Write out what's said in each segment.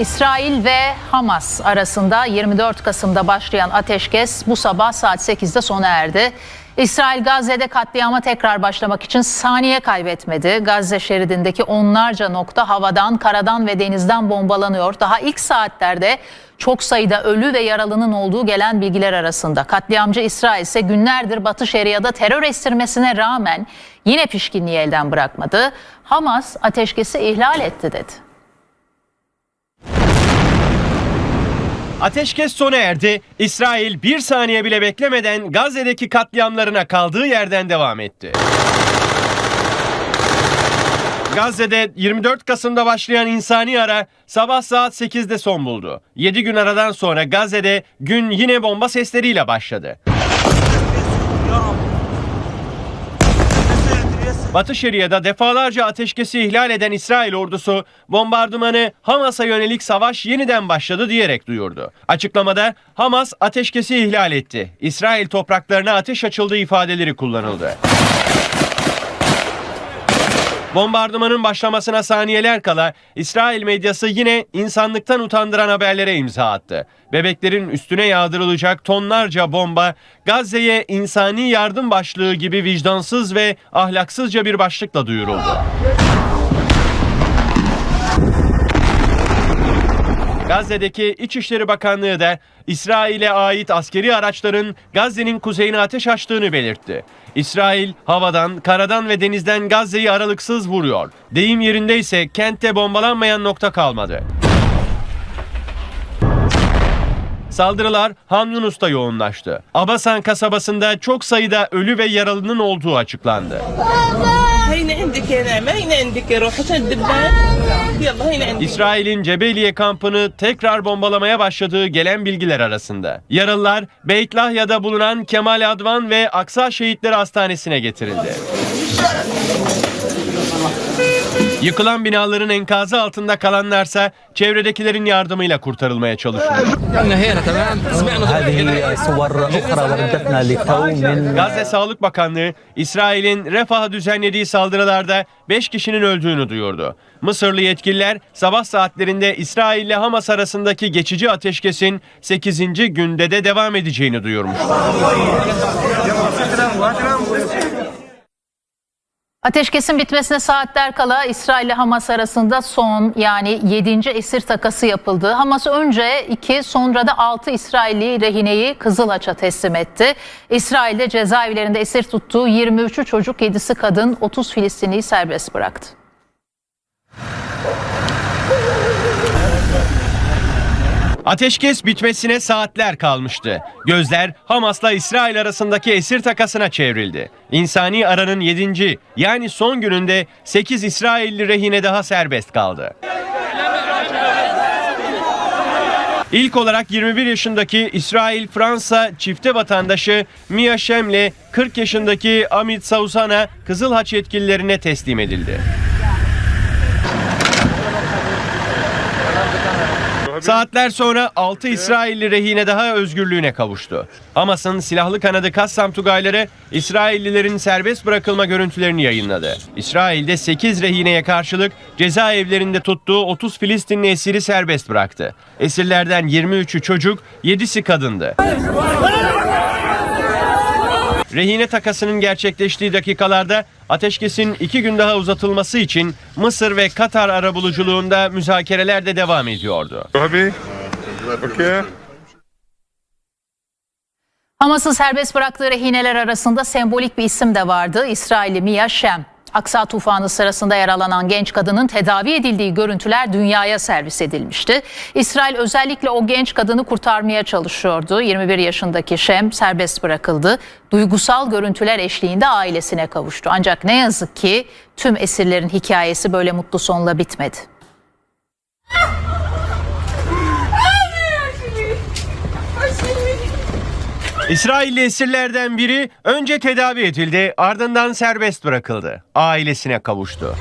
İsrail ve Hamas arasında 24 Kasım'da başlayan ateşkes bu sabah saat 8'de sona erdi. İsrail Gazze'de katliama tekrar başlamak için saniye kaybetmedi. Gazze şeridindeki onlarca nokta havadan, karadan ve denizden bombalanıyor. Daha ilk saatlerde çok sayıda ölü ve yaralının olduğu gelen bilgiler arasında. Katliamcı İsrail ise günlerdir Batı Şeria'da terör estirmesine rağmen yine pişkinliği elden bırakmadı. Hamas ateşkesi ihlal etti dedi. Ateşkes sona erdi. İsrail bir saniye bile beklemeden Gazze'deki katliamlarına kaldığı yerden devam etti. Gazze'de 24 Kasım'da başlayan insani ara sabah saat 8'de son buldu. 7 gün aradan sonra Gazze'de gün yine bomba sesleriyle başladı. Batı Şeria'da defalarca ateşkesi ihlal eden İsrail ordusu bombardımanı Hamas'a yönelik savaş yeniden başladı diyerek duyurdu. Açıklamada Hamas ateşkesi ihlal etti. İsrail topraklarına ateş açıldığı ifadeleri kullanıldı. Bombardımanın başlamasına saniyeler kala İsrail medyası yine insanlıktan utandıran haberlere imza attı. Bebeklerin üstüne yağdırılacak tonlarca bomba Gazze'ye insani yardım başlığı gibi vicdansız ve ahlaksızca bir başlıkla duyuruldu. Gazze'deki İçişleri Bakanlığı da İsrail'e ait askeri araçların Gazze'nin kuzeyine ateş açtığını belirtti. İsrail havadan, karadan ve denizden Gazze'yi aralıksız vuruyor. Deyim yerinde ise kentte bombalanmayan nokta kalmadı. Saldırılar Han Yunus'ta yoğunlaştı. Abasan kasabasında çok sayıda ölü ve yaralının olduğu açıklandı. Baba! عندك يا نعمة هينا عندك روح عشان الدبان يلا هينا عندك İsrail'in Cebeliye kampını tekrar bombalamaya başladığı gelen bilgiler arasında. Yaralılar Beit Lahya'da bulunan Kemal Advan ve Aksa Şehitleri Hastanesi'ne getirildi. Yıkılan binaların enkazı altında kalanlarsa çevredekilerin yardımıyla kurtarılmaya çalışıyor. Gazze Sağlık Bakanlığı İsrail'in Refah'a düzenlediği saldırılarda 5 kişinin öldüğünü duyurdu. Mısırlı yetkililer sabah saatlerinde İsrail ile Hamas arasındaki geçici ateşkesin 8. günde de devam edeceğini duyurmuş. Ateşkesin bitmesine saatler kala İsrail ile Hamas arasında son yani 7. esir takası yapıldı. Hamas önce 2 sonra da 6 İsrailli rehineyi Kızılaç'a teslim etti. İsrail'de cezaevlerinde esir tuttuğu 23'ü çocuk 7'si kadın 30 Filistinliyi serbest bıraktı. Ateşkes bitmesine saatler kalmıştı. Gözler Hamas'la İsrail arasındaki esir takasına çevrildi. İnsani aranın 7. yani son gününde 8 İsrailli rehine daha serbest kaldı. İlk olarak 21 yaşındaki İsrail-Fransa çifte vatandaşı Mia Şem'le 40 yaşındaki Amit Sausana Kızıl Haç yetkililerine teslim edildi. Saatler sonra 6 İsrailli rehine daha özgürlüğüne kavuştu. Hamas'ın silahlı kanadı Kassam Tugayları İsraillilerin serbest bırakılma görüntülerini yayınladı. İsrail'de 8 rehineye karşılık cezaevlerinde tuttuğu 30 Filistinli esiri serbest bıraktı. Esirlerden 23'ü çocuk, 7'si kadındı. Rehine takasının gerçekleştiği dakikalarda ateşkesin iki gün daha uzatılması için Mısır ve Katar arabuluculuğunda müzakereler de devam ediyordu. Happy? Okay. Hamas'ın serbest bıraktığı rehineler arasında sembolik bir isim de vardı. İsrailli Mia Shem. Aksa tufanı sırasında yaralanan genç kadının tedavi edildiği görüntüler dünyaya servis edilmişti. İsrail özellikle o genç kadını kurtarmaya çalışıyordu. 21 yaşındaki Shem serbest bırakıldı. Duygusal görüntüler eşliğinde ailesine kavuştu. Ancak ne yazık ki tüm esirlerin hikayesi böyle mutlu sonla bitmedi. İsrailli esirlerden biri önce tedavi edildi ardından serbest bırakıldı. Ailesine kavuştu.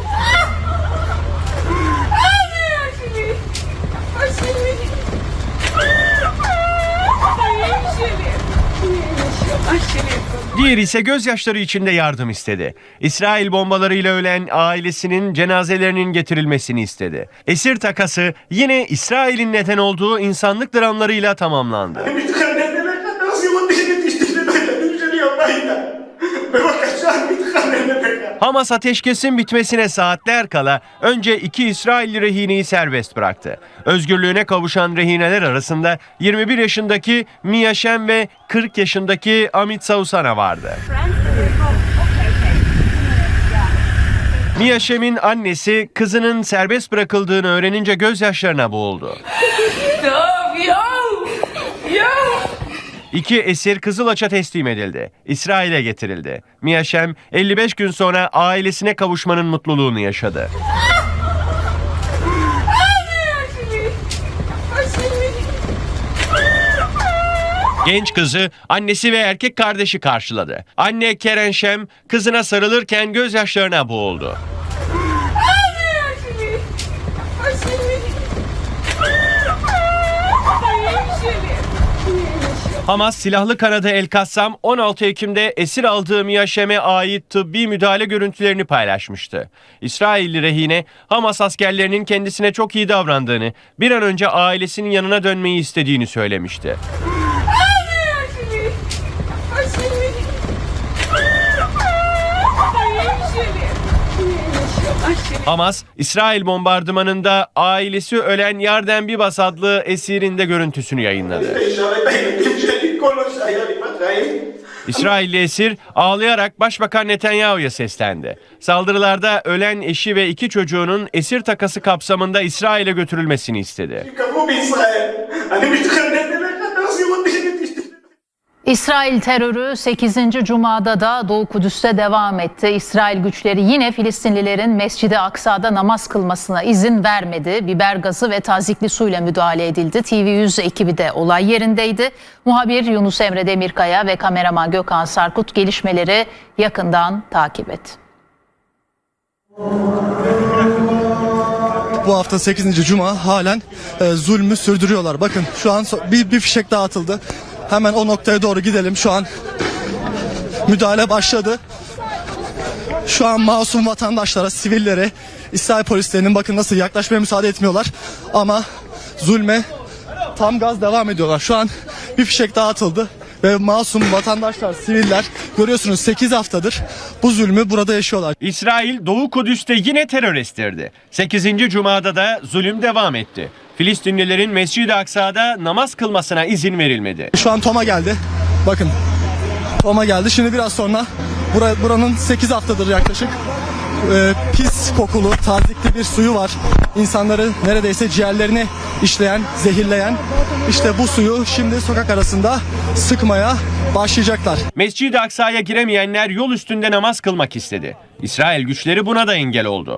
Diğeri ise gözyaşları içinde yardım istedi. İsrail bombalarıyla ölen ailesinin cenazelerinin getirilmesini istedi. Esir takası yine İsrail'in neden olduğu insanlık dramlarıyla tamamlandı. Hamas ateşkesin bitmesine saatler kala önce iki İsrailli rehineyi serbest bıraktı. Özgürlüğüne kavuşan rehineler arasında 21 yaşındaki Mia Shem ve 40 yaşındaki Amit Sausana vardı. Mia Shem'in annesi kızının serbest bırakıldığını öğrenince gözyaşlarına boğuldu. İki esir Kızılaç'a teslim edildi. İsrail'e getirildi. Mia Shem 55 gün sonra ailesine kavuşmanın mutluluğunu yaşadı. Genç kızı annesi ve erkek kardeşi karşıladı. Anne Keren Şem kızına sarılırken gözyaşlarına boğuldu. Hamas silahlı kanadı El Kassam 16 Ekim'de esir aldığı Mia Shem'e ait tıbbi müdahale görüntülerini paylaşmıştı. İsrailli rehine Hamas askerlerinin kendisine çok iyi davrandığını, bir an önce ailesinin yanına dönmeyi istediğini söylemişti. Hamas, İsrail bombardımanında ailesi ölen Yarden Bibas adlı esirin de görüntüsünü yayınladı. İsrailli esir ağlayarak Başbakan Netanyahu'ya seslendi. Saldırılarda ölen eşi ve iki çocuğunun esir takası kapsamında İsrail'e götürülmesini istedi. İsrail terörü 8. Cuma'da da Doğu Kudüs'te devam etti. İsrail güçleri yine Filistinlilerin Mescid-i Aksa'da namaz kılmasına izin vermedi. Biber gazı ve tazikli suyla müdahale edildi. TV100 ekibi de olay yerindeydi. Muhabir Yunus Emre Demirkaya ve kameraman Gökhan Sarkut gelişmeleri yakından takip etti. Bu hafta 8. Cuma halen e, zulmü sürdürüyorlar. Bakın şu an so- bir, bir fişek daha atıldı. Hemen o noktaya doğru gidelim. Şu an müdahale başladı. Şu an masum vatandaşlara, sivillere, İsrail polislerinin bakın nasıl yaklaşmaya müsaade etmiyorlar. Ama zulme tam gaz devam ediyorlar. Şu an bir fişek daha atıldı ve masum vatandaşlar, siviller görüyorsunuz 8 haftadır bu zulmü burada yaşıyorlar. İsrail Doğu Kudüs'te yine terör estirdi. 8. Cuma'da da zulüm devam etti. Filistinlilerin Mescid-i Aksa'da namaz kılmasına izin verilmedi. Şu an Tom'a geldi. Bakın. Tom'a geldi. Şimdi biraz sonra bura, buranın 8 haftadır yaklaşık e, pis kokulu, tazikli bir suyu var. İnsanları neredeyse ciğerlerini işleyen, zehirleyen. İşte bu suyu şimdi sokak arasında sıkmaya başlayacaklar. Mescid-i Aksa'ya giremeyenler yol üstünde namaz kılmak istedi. İsrail güçleri buna da engel oldu.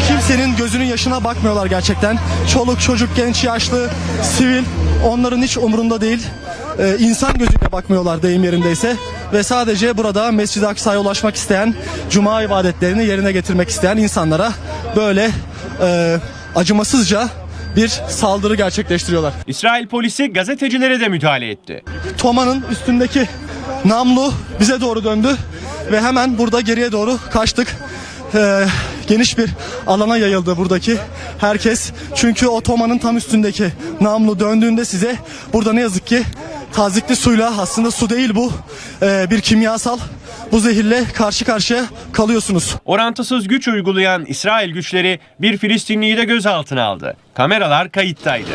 Kimsenin gözünün yaşına bakmıyorlar gerçekten. Çoluk, çocuk, genç, yaşlı, sivil onların hiç umurunda değil. Ee, insan gözüyle bakmıyorlar deyim yerindeyse. Ve sadece burada Mescid-i Aksa'ya ulaşmak isteyen, Cuma ibadetlerini yerine getirmek isteyen insanlara böyle e, acımasızca bir saldırı gerçekleştiriyorlar. İsrail polisi gazetecilere de müdahale etti. Toma'nın üstündeki namlu bize doğru döndü ve hemen burada geriye doğru kaçtık. Ee, geniş bir alana yayıldı buradaki herkes. Çünkü o tam üstündeki namlu döndüğünde size burada ne yazık ki tazikli suyla aslında su değil bu ee, bir kimyasal bu zehirle karşı karşıya kalıyorsunuz. Orantısız güç uygulayan İsrail güçleri bir Filistinliyi de gözaltına aldı. Kameralar kayıttaydı.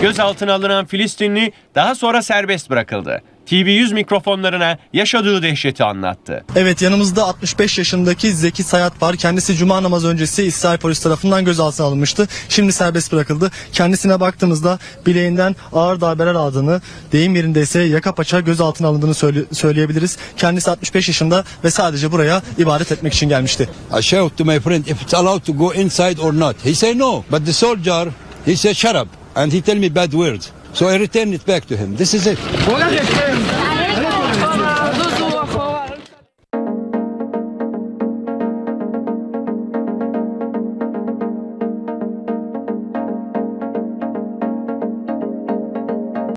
Gözaltına alınan Filistinli daha sonra serbest bırakıldı. TV100 mikrofonlarına yaşadığı dehşeti anlattı. Evet yanımızda 65 yaşındaki Zeki Sayat var. Kendisi cuma namazı öncesi İsrail polis tarafından gözaltına alınmıştı. Şimdi serbest bırakıldı. Kendisine baktığımızda bileğinden ağır darbeler aldığını, deyim yerinde ise yaka paça gözaltına alındığını söyle- söyleyebiliriz. Kendisi 65 yaşında ve sadece buraya ibadet etmek için gelmişti. I shout to my friend if it's allowed to go inside or not. He say no, but the soldier he said shut up and he tell me bad words. So I return it back to him. This is it.